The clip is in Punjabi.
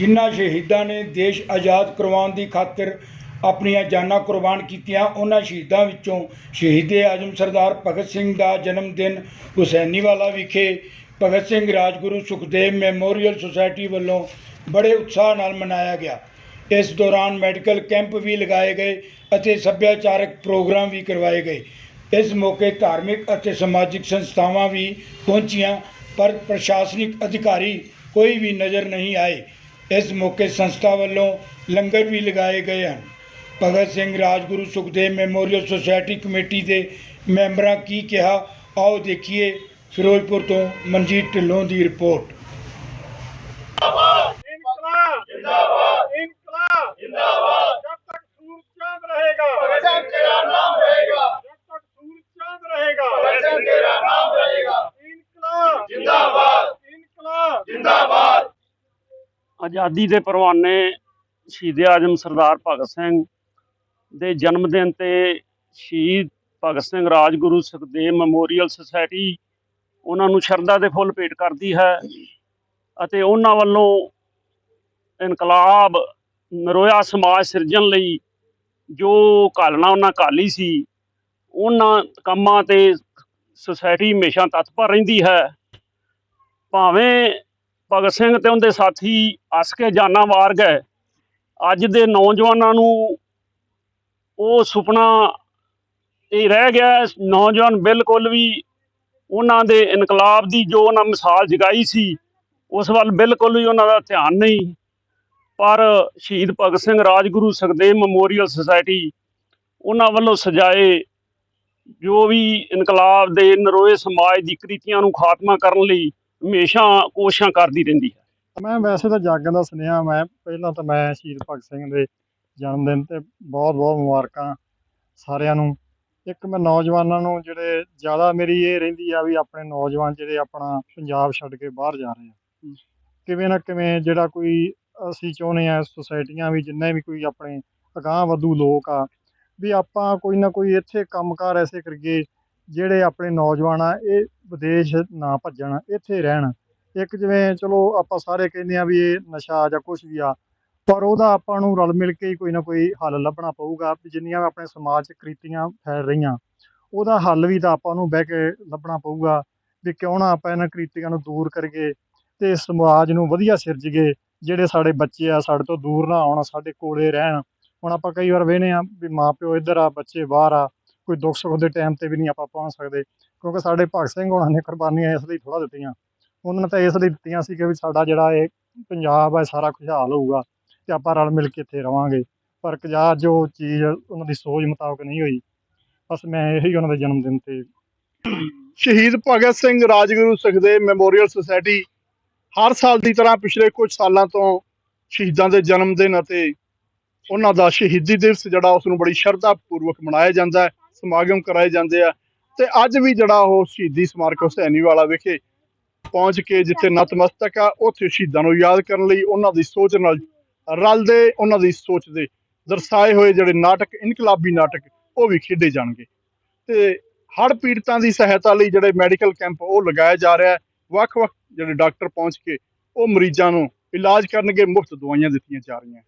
ਜਿਨ੍ਹਾਂ ਸ਼ਹੀਦਾਂ ਨੇ ਦੇਸ਼ ਆਜ਼ਾਦ ਕਰਵਾਉਣ ਦੀ ਖਾਤਰ ਆਪਣੀਆਂ ਜਾਨਾਂ ਕੁਰਬਾਨ ਕੀਤੀਆਂ, ਉਹਨਾਂ ਸ਼ਹੀਦਾਂ ਵਿੱਚੋਂ ਸ਼ਹੀਦੇ ਆਜ਼ਮ ਸਰਦਾਰ ਭਗਤ ਸਿੰਘ ਦਾ ਜਨਮ ਦਿਨ ਹੁਸੈਨੀਵਾਲਾ ਵਿਖੇ ਭਗਤ ਸਿੰਘ ਰਾਜਗੁਰੂ ਸੁਖਦੇਵ ਮੈਮੋਰੀਅਲ ਸੁਸਾਇਟੀ ਵੱਲੋਂ ਬੜੇ ਉਤਸ਼ਾਹ ਨਾਲ ਮਨਾਇਆ ਗਿਆ। ਇਸ ਦੌਰਾਨ ਮੈਡੀਕਲ ਕੈਂਪ ਵੀ ਲਗਾਏ ਗਏ ਅਤੇ ਸੱਭਿਆਚਾਰਕ ਪ੍ਰੋਗਰਾਮ ਵੀ ਕਰਵਾਏ ਗਏ। ਇਸ ਮੌਕੇ ਧਾਰਮਿਕ ਅਤੇ ਸਮਾਜਿਕ ਸੰਸਥਾਵਾਂ ਵੀ ਪਹੁੰਚੀਆਂ, ਪਰ ਪ੍ਰਸ਼ਾਸਨਿਕ ਅਧਿਕਾਰੀ ਕੋਈ ਵੀ ਨਜ਼ਰ ਨਹੀਂ ਆਏ। ਇਸ ਮੌਕੇ ਸੰਸਥਾ ਵੱਲੋਂ ਲੰਗਰ ਵੀ ਲਗਾਏ ਗਏ ਹਨ Bhagat Singh Rajguru Sukhdev memorial society committee ਦੇ ਮੈਂਬਰਾਂ ਕੀ ਕਿਹਾ ਆਓ ਦੇਖੀਏ ਫਿਰੋਜ਼ਪੁਰ ਤੋਂ ਮਨਜੀਤ ਢਿੱਲੋਂ ਦੀ ਰਿਪੋਰਟ इनकलाब जिंदाबाद इनकलाब जिंदाबाद जब तक सूरज चांद रहेगा भगत तेरा नाम रहेगा ਆਜ਼ਾਦੀ ਦੇ ਪਰਵਾਨੇ ਸ਼ਹੀਦ ਆਜਮ ਸਰਦਾਰ ਭਗਤ ਸਿੰਘ ਦੇ ਜਨਮ ਦਿਨ ਤੇ ਸ਼ਹੀਦ ਭਗਤ ਸਿੰਘ ਰਾਜਗੁਰੂ ਸੁਖਦੇਵ ਮੈਮੋਰੀਅਲ ਸੁਸਾਇਟੀ ਉਹਨਾਂ ਨੂੰ ਸ਼ਰਧਾ ਦੇ ਫੁੱਲ ਭੇਟ ਕਰਦੀ ਹੈ ਅਤੇ ਉਹਨਾਂ ਵੱਲੋਂ ਇਨਕਲਾਬ ਨਰੋਇਆ ਸਮਾਜ ਸਿਰਜਣ ਲਈ ਜੋ ਘਾਲਣਾ ਉਹਨਾਂ ਘਾਲੀ ਸੀ, ਉਹਨਾਂ ਕੰਮਾਂ ਤੇ ਸੁਸਾਇਟੀ ਹਮੇਸ਼ਾ ਤਤਪਰ ਰਹਿੰਦੀ ਹੈ। ਭਾਵੇਂ ਭਗਤ ਸਿੰਘ ਤੇ ਉਹਦੇ ਸਾਥੀ ਹੱਸ ਕੇ ਜਾਨਾਂ ਵਾਰ ਗਏ। ਅੱਜ ਦੇ ਨੌਜਵਾਨਾਂ ਨੂੰ ਉਹ ਸੁਪਨਾ ਇਹ ਰਹਿ ਗਿਆ। ਨੌਜਵਾਨ ਬਿਲਕੁਲ ਵੀ ਉਹਨਾਂ ਦੇ ਇਨਕਲਾਬ ਦੀ ਜੋ ਉਹਨਾਂ ਮਿਸਾਲ ਜਗਾਈ ਸੀ, ਉਸ ਵੱਲ ਬਿਲਕੁਲ ਵੀ ਉਹਨਾਂ ਦਾ ਧਿਆਨ ਨਹੀਂ। ਪਰ ਸ਼ਹੀਦ ਭਗਤ ਸਿੰਘ ਰਾਜਗੁਰੂ ਸੁਖਦੇਵ ਮੈਮੋਰੀਅਲ ਸੁਸਾਇਟੀ ਉਹਨਾਂ ਵੱਲੋਂ ਸਜਾਏ ਜੋ ਵੀ ਇਨਕਲਾਬ ਦੇ ਨਰੋਏ ਸਮਾਜ ਦੀ ਕ੍ਰਿਤੀਆਂ ਨੂੰ ਖਾਤਮਾ ਕਰਨ ਲਈ ਹਮੇਸ਼ਾ ਕੋਸ਼ਿਸ਼ਾਂ ਕਰਦੀ ਰਹਿੰਦੀ ਹੈ। ਮੈਂ ਵੈਸੇ ਤਾਂ ਜਾਗਣ ਦਾ ਸੁਨੇਹਾ ਮੈਂ ਪਹਿਲਾਂ ਤਾਂ ਮੈਂ ਸ਼ਹੀਦ ਭਗਤ ਸਿੰਘ ਦੇ ਜਨਮ ਦਿਨ ਤੇ ਬਹੁਤ ਬਹੁਤ ਮੁਬਾਰਕਾਂ ਸਾਰਿਆਂ ਨੂੰ। ਇੱਕ ਮੈਂ ਨੌਜਵਾਨਾਂ ਨੂੰ ਜਿਹੜੇ ਜ਼ਿਆਦਾ ਮੇਰੀ ਇਹ ਰਹਿੰਦੀ ਆ ਵੀ ਆਪਣੇ ਨੌਜਵਾਨ ਜਿਹੜੇ ਆਪਣਾ ਪੰਜਾਬ ਛੱਡ ਕੇ ਬਾਹਰ ਜਾ ਰਹੇ ਆ। ਕਿਵੇਂ ਨਾ ਕਿਵੇਂ ਜਿਹੜਾ ਕੋਈ ਅਸੀਂ ਚਾਹੁੰਦੇ ਆ ਸੁਸਾਇਟੀਆਂ ਵੀ ਜਿੰਨੇ ਵੀ ਕੋਈ ਆਪਣੇ ਅਗਾਂਹ ਵਧੂ ਲੋਕ ਆ ਵੀ ਆਪਾਂ ਕੋਈ ਨਾ ਕੋਈ ਇੱਥੇ ਕੰਮਕਾਰ ਐਸੇ ਕਰੀਏ ਜਿਹੜੇ ਆਪਣੇ ਨੌਜਵਾਨ ਆ, ਇਹ ਵਿਦੇਸ਼ ਨਾ ਭੱਜਣ, ਇੱਥੇ ਰਹਿਣ। ਇੱਕ ਜਿਵੇਂ ਚਲੋ ਆਪਾਂ ਸਾਰੇ ਕਹਿੰਦੇ ਆ ਵੀ ਇਹ ਨਸ਼ਾ ਜਾਂ ਕੁਝ ਵੀ ਆ, ਪਰ ਉਹਦਾ ਆਪਾਂ ਨੂੰ ਰਲ ਮਿਲ ਕੇ ਹੀ ਕੋਈ ਨਾ ਕੋਈ ਹੱਲ ਲੱਭਣਾ ਪਊਗਾ, ਵੀ ਜਿੰਨੀਆਂ ਵੀ ਆਪਣੇ ਸਮਾਜ 'ਚ ਕ੍ਰਿਤੀਆਂ ਫੈਲ ਰਹੀਆਂ, ਉਹਦਾ ਹੱਲ ਵੀ ਤਾਂ ਆਪਾਂ ਨੂੰ ਬਹਿ ਕੇ ਲੱਭਣਾ ਪਊਗਾ, ਵੀ ਕਿਉਂ ਨਾ ਆਪਾਂ ਇਹਨਾਂ ਕ੍ਰਿਤੀਆਂ ਨੂੰ ਦੂਰ ਕਰੀਏ ਤੇ ਸਮਾਜ ਨੂੰ ਵਧੀਆ ਸਿਰਜੀਏ ਜਿਹੜੇ ਸਾਡੇ ਬੱਚੇ ਆ, ਸਾਡੇ ਤੋਂ ਦੂਰ ਨਾ ਆਉਣ ਸਾਡੇ ਕੋਲੇ ਰਹਿਣ। ਹੁਣ ਆਪਾਂ ਕਈ ਵਾਰ ਵੇਖਦੇ ਆ ਵੀ ਮਾਪਿਓ ਇੱਧਰ ਆ, ਬੱਚੇ ਬਾਹਰ ਆ ਕੋਈ ਦੁੱਖ ਸੁੱਖ ਦੇ ਟਾਈਮ ਤੇ ਵੀ ਨਹੀਂ ਆਪਾਂ ਪਹੁੰਚ ਸਕਦੇ, ਕਿਉਂਕਿ ਸਾਡੇ ਭਗਤ ਸਿੰਘ ਹੋਣਾ ਨੇ ਕੁਰਬਾਨੀਆਂ ਇਸ ਲਈ ਥੋੜਾ ਦਿੱਤੀਆਂ। ਉਹਨਾਂ ਨੇ ਤਾਂ ਇਸ ਲਈ ਦਿੱਤੀਆਂ ਸੀ ਕਿ ਵੀ ਸਾਡਾ ਜਿਹੜਾ ਇਹ ਪੰਜਾਬ ਹੈ ਸਾਰਾ ਖੁਸ਼ਹਾਲ ਹੋਊਗਾ ਤੇ ਆਪਾਂ ਰਲ ਮਿਲ ਕੇ ਇੱਥੇ ਰਵਾਂਗੇ। ਪਰ ਕਜਾ ਜੋ ਚੀਜ਼ ਉਹਨਾਂ ਦੀ ਸੋਚ ਮੁਤਾਬਕ ਨਹੀਂ ਹੋਈ। ਬਸ ਮੈਂ ਇਹੀ ਉਹਨਾਂ ਦੇ ਜਨਮ ਦਿਨ ਤੇ ਸ਼ਹੀਦ ਭਗਤ ਸਿੰਘ ਰਾਜਗੁਰੂ ਸੁਖਦੇਵ ਮੈਮੋਰੀਅਲ ਸੁਸਾਇਟੀ ਹਰ ਸਾਲ ਦੀ ਤਰ੍ਹਾਂ ਪਿਛਲੇ ਕੁਝ ਸਾਲਾਂ ਤੋਂ ਸ਼ਹੀਦਾਂ ਦੇ ਜਨਮ ਦਿਨ ਅਤੇ ਉਹਨਾਂ ਦਾ ਸ਼ਹੀਦੀ ਦਿਵਸ ਜਿਹੜਾ ਉਸ ਨੂੰ ਬੜੀ ਸ਼ਰਧਾ ਪੂਰਵਕ ਮਨਾਇਆ ਜਾਂਦਾ ਹੈ। ਸਮਾਗਮ ਕਰਾਏ ਜਾਂਦੇ ਆ। ਤੇ ਅੱਜ ਵੀ ਜਿਹੜਾ ਉਹ ਸ਼ਹੀਦੀ ਸਮਾਰਕ ਹੁਸੈਨੀ ਵਾਲਾ ਵਿਖੇ ਪਹੁੰਚ ਕੇ ਜਿੱਥੇ ਨਤਮਸਤਕ ਆ, ਉੱਥੇ ਸ਼ਹੀਦਾਂ ਨੂੰ ਯਾਦ ਕਰਨ ਲਈ ਉਹਨਾਂ ਦੀ ਸੋਚ ਨਾਲ ਰਲਦੇ, ਉਹਨਾਂ ਦੀ ਸੋਚ ਦੇ ਦਰਸਾਏ ਹੋਏ ਜਿਹੜੇ ਨਾਟਕ, ਇਨਕਲਾਬੀ ਨਾਟਕ, ਉਹ ਵੀ ਖੇਡੇ ਜਾਣਗੇ। ਤੇ ਹੜ੍ਹ ਪੀੜਤਾਂ ਦੀ ਸਹਾਇਤਾ ਲਈ ਜਿਹੜੇ ਮੈਡੀਕਲ ਕੈਂਪ ਉਹ ਲਗਾਇਆ ਜਾ ਰਿਹਾ ਹੈ। ਵੱਖ-ਵੱਖ ਜਿਹੜੇ ਡਾਕਟਰ ਪਹੁੰਚ ਕੇ ਉਹ ਮਰੀਜ਼ਾਂ ਨੂੰ ਇਲਾਜ ਕਰਨਗੇ, ਮੁਫਤ ਦਵਾਈਆਂ ਦਿੱਤੀਆਂ ਜਾ ਰਹੀਆਂ।